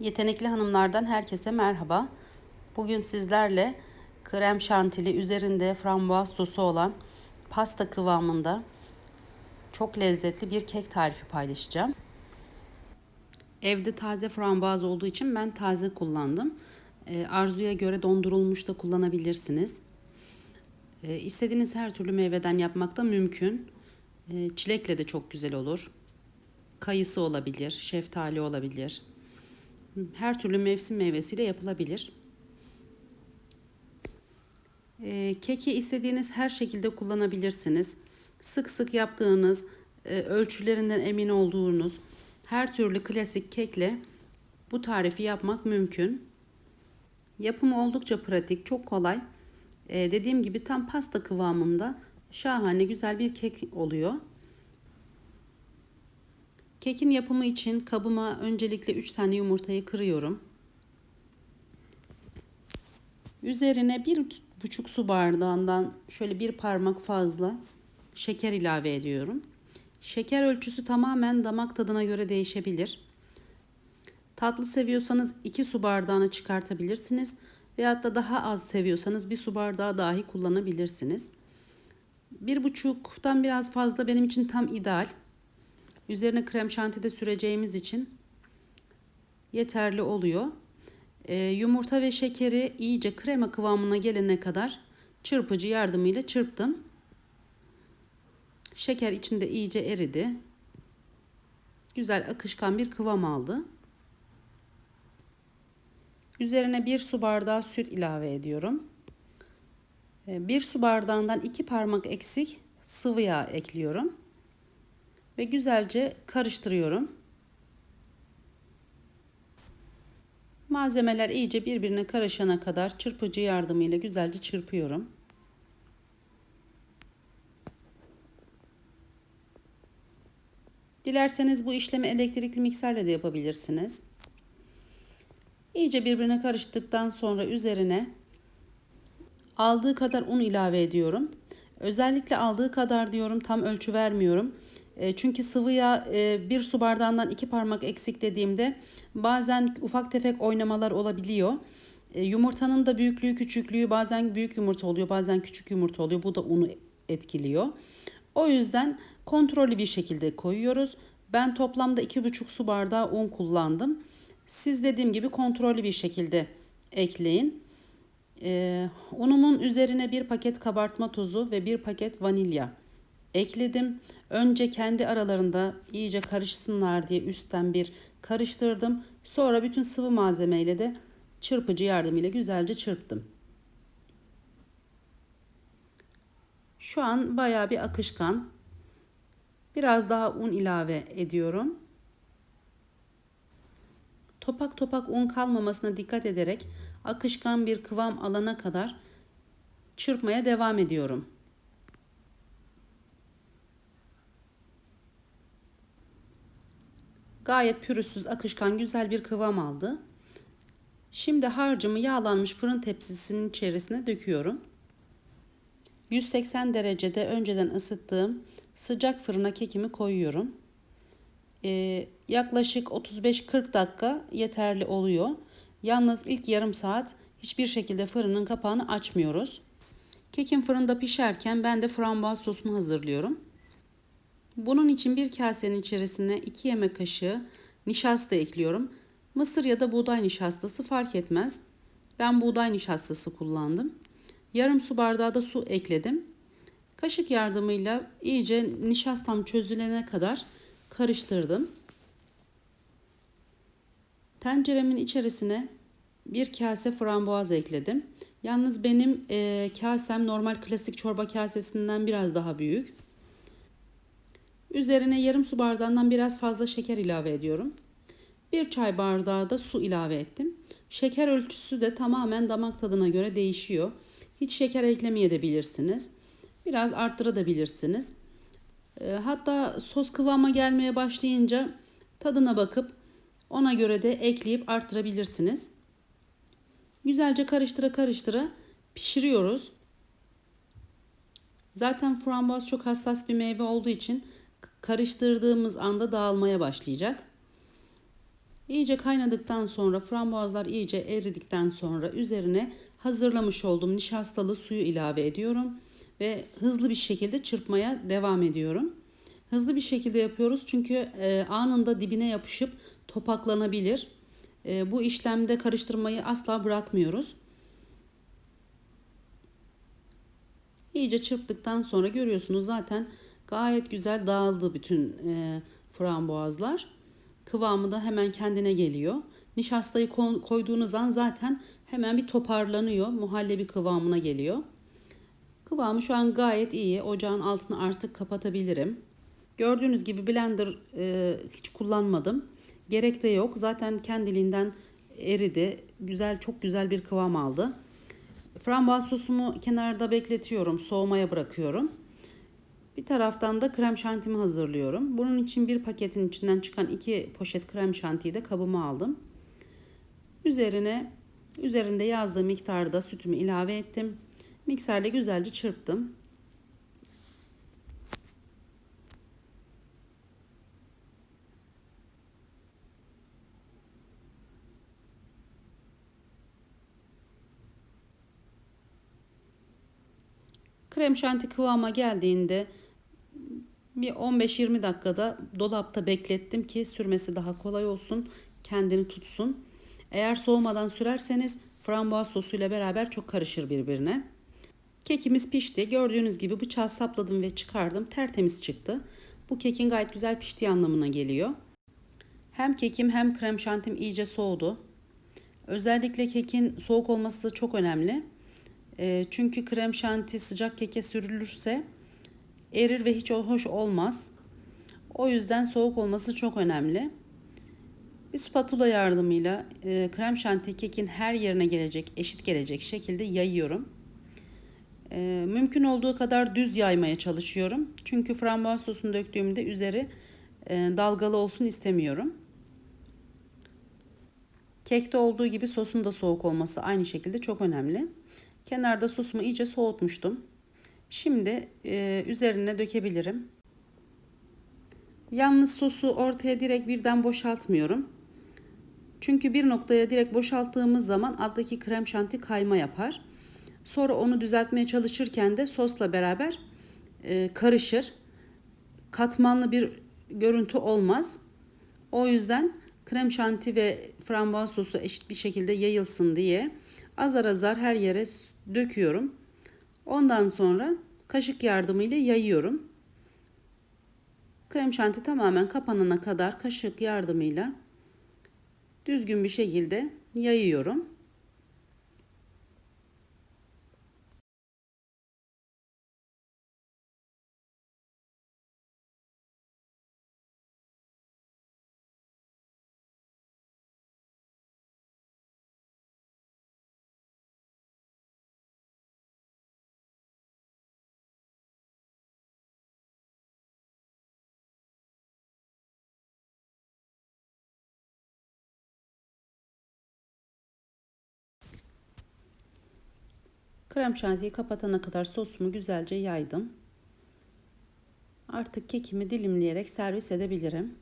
Yetenekli hanımlardan herkese merhaba. Bugün sizlerle krem şantili üzerinde frambuaz sosu olan pasta kıvamında çok lezzetli bir kek tarifi paylaşacağım. Evde taze frambuaz olduğu için ben taze kullandım. Ee, arzuya göre dondurulmuş da kullanabilirsiniz. Ee, istediğiniz her türlü meyveden yapmak da mümkün. Ee, çilekle de çok güzel olur. Kayısı olabilir, şeftali olabilir. Her türlü mevsim meyvesiyle yapılabilir. Ee, keki istediğiniz her şekilde kullanabilirsiniz. Sık sık yaptığınız, e, ölçülerinden emin olduğunuz her türlü klasik kekle bu tarifi yapmak mümkün. Yapımı oldukça pratik, çok kolay. Ee, dediğim gibi tam pasta kıvamında şahane güzel bir kek oluyor. Kekin yapımı için kabıma öncelikle 3 tane yumurtayı kırıyorum. Üzerine bir buçuk su bardağından şöyle bir parmak fazla şeker ilave ediyorum. Şeker ölçüsü tamamen damak tadına göre değişebilir. Tatlı seviyorsanız 2 su bardağını çıkartabilirsiniz. Veyahut da daha az seviyorsanız bir su bardağı dahi kullanabilirsiniz. Bir buçuktan biraz fazla benim için tam ideal. Üzerine krem şanti de süreceğimiz için yeterli oluyor. E, yumurta ve şekeri iyice krema kıvamına gelene kadar çırpıcı yardımıyla çırptım. Şeker içinde iyice eridi. Güzel akışkan bir kıvam aldı. Üzerine bir su bardağı süt ilave ediyorum. Bir su bardağından iki parmak eksik sıvı yağ ekliyorum ve güzelce karıştırıyorum. Malzemeler iyice birbirine karışana kadar çırpıcı yardımıyla güzelce çırpıyorum. Dilerseniz bu işlemi elektrikli mikserle de yapabilirsiniz. İyice birbirine karıştıktan sonra üzerine aldığı kadar un ilave ediyorum. Özellikle aldığı kadar diyorum tam ölçü vermiyorum. E, çünkü sıvı yağ e, bir su bardağından iki parmak eksik dediğimde bazen ufak tefek oynamalar olabiliyor. E, yumurtanın da büyüklüğü küçüklüğü bazen büyük yumurta oluyor bazen küçük yumurta oluyor. Bu da unu etkiliyor. O yüzden kontrollü bir şekilde koyuyoruz. Ben toplamda iki buçuk su bardağı un kullandım. Siz dediğim gibi kontrollü bir şekilde ekleyin. Ee, unumun üzerine bir paket kabartma tozu ve bir paket vanilya ekledim. Önce kendi aralarında iyice karışsınlar diye üstten bir karıştırdım. Sonra bütün sıvı malzemeyle de çırpıcı yardımıyla güzelce çırptım. Şu an baya bir akışkan. Biraz daha un ilave ediyorum. Topak topak un kalmamasına dikkat ederek akışkan bir kıvam alana kadar çırpmaya devam ediyorum. Gayet pürüzsüz, akışkan, güzel bir kıvam aldı. Şimdi harcımı yağlanmış fırın tepsisinin içerisine döküyorum. 180 derecede önceden ısıttığım sıcak fırına kekimi koyuyorum. Ee, yaklaşık 35-40 dakika yeterli oluyor. Yalnız ilk yarım saat hiçbir şekilde fırının kapağını açmıyoruz. Kekim fırında pişerken ben de frambuaz sosunu hazırlıyorum. Bunun için bir kasenin içerisine 2 yemek kaşığı nişasta ekliyorum. Mısır ya da buğday nişastası fark etmez. Ben buğday nişastası kullandım. Yarım su bardağı da su ekledim. Kaşık yardımıyla iyice nişastam çözülene kadar karıştırdım. Tenceremin içerisine bir kase frambuaz ekledim. Yalnız benim e, kasem normal klasik çorba kasesinden biraz daha büyük. Üzerine yarım su bardağından biraz fazla şeker ilave ediyorum. Bir çay bardağı da su ilave ettim. Şeker ölçüsü de tamamen damak tadına göre değişiyor. Hiç şeker eklemeyebilirsiniz. Biraz arttırabilirsiniz. Ee, hatta sos kıvama gelmeye başlayınca tadına bakıp ona göre de ekleyip arttırabilirsiniz. Güzelce karıştıra karıştıra pişiriyoruz. Zaten frambuaz çok hassas bir meyve olduğu için karıştırdığımız anda dağılmaya başlayacak. İyice kaynadıktan sonra frambuazlar iyice eridikten sonra üzerine hazırlamış olduğum nişastalı suyu ilave ediyorum ve hızlı bir şekilde çırpmaya devam ediyorum. Hızlı bir şekilde yapıyoruz çünkü e, anında dibine yapışıp topaklanabilir. E, bu işlemde karıştırmayı asla bırakmıyoruz. İyice çırptıktan sonra görüyorsunuz zaten gayet güzel dağıldı bütün e, frambuazlar. Kıvamı da hemen kendine geliyor. Nişastayı koyduğunuz an zaten hemen bir toparlanıyor. Muhallebi kıvamına geliyor. Kıvamı şu an gayet iyi. Ocağın altını artık kapatabilirim. Gördüğünüz gibi blender e, hiç kullanmadım. Gerek de yok. Zaten kendiliğinden eridi. Güzel, çok güzel bir kıvam aldı. Frambuaz sosumu kenarda bekletiyorum. Soğumaya bırakıyorum. Bir taraftan da krem şantimi hazırlıyorum. Bunun için bir paketin içinden çıkan iki poşet krem şantiyi de kabıma aldım. Üzerine üzerinde yazdığı miktarda sütümü ilave ettim. Mikserle güzelce çırptım. Krem şanti kıvama geldiğinde bir 15-20 dakikada dolapta beklettim ki sürmesi daha kolay olsun, kendini tutsun. Eğer soğumadan sürerseniz frambuaz sosuyla beraber çok karışır birbirine. Kekimiz pişti. Gördüğünüz gibi bıçağı sapladım ve çıkardım. Tertemiz çıktı. Bu kekin gayet güzel piştiği anlamına geliyor. Hem kekim hem krem şantim iyice soğudu. Özellikle kekin soğuk olması çok önemli. Çünkü krem şanti sıcak keke sürülürse erir ve hiç hoş olmaz. O yüzden soğuk olması çok önemli. Bir spatula yardımıyla e, krem şanti kekin her yerine gelecek, eşit gelecek şekilde yayıyorum. E, mümkün olduğu kadar düz yaymaya çalışıyorum. Çünkü frambuaz sosunu döktüğümde üzeri e, dalgalı olsun istemiyorum. Kekte olduğu gibi sosun da soğuk olması aynı şekilde çok önemli. Kenarda sosumu iyice soğutmuştum. Şimdi e, üzerine dökebilirim. Yalnız sosu ortaya direkt birden boşaltmıyorum. Çünkü bir noktaya direkt boşalttığımız zaman alttaki krem şanti kayma yapar. Sonra onu düzeltmeye çalışırken de sosla beraber e, karışır. Katmanlı bir görüntü olmaz. O yüzden krem şanti ve frambuaz sosu eşit bir şekilde yayılsın diye azar azar her yere döküyorum. Ondan sonra kaşık yardımıyla yayıyorum. Krem şanti tamamen kapanana kadar kaşık yardımıyla düzgün bir şekilde yayıyorum. Krem şantiyi kapatana kadar sosumu güzelce yaydım. Artık kekimi dilimleyerek servis edebilirim.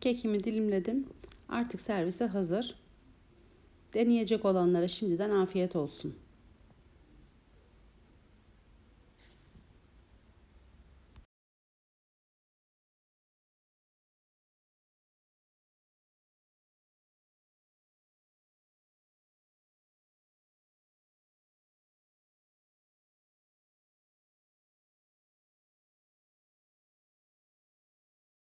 Kekimi dilimledim. Artık servise hazır. Deneyecek olanlara şimdiden afiyet olsun.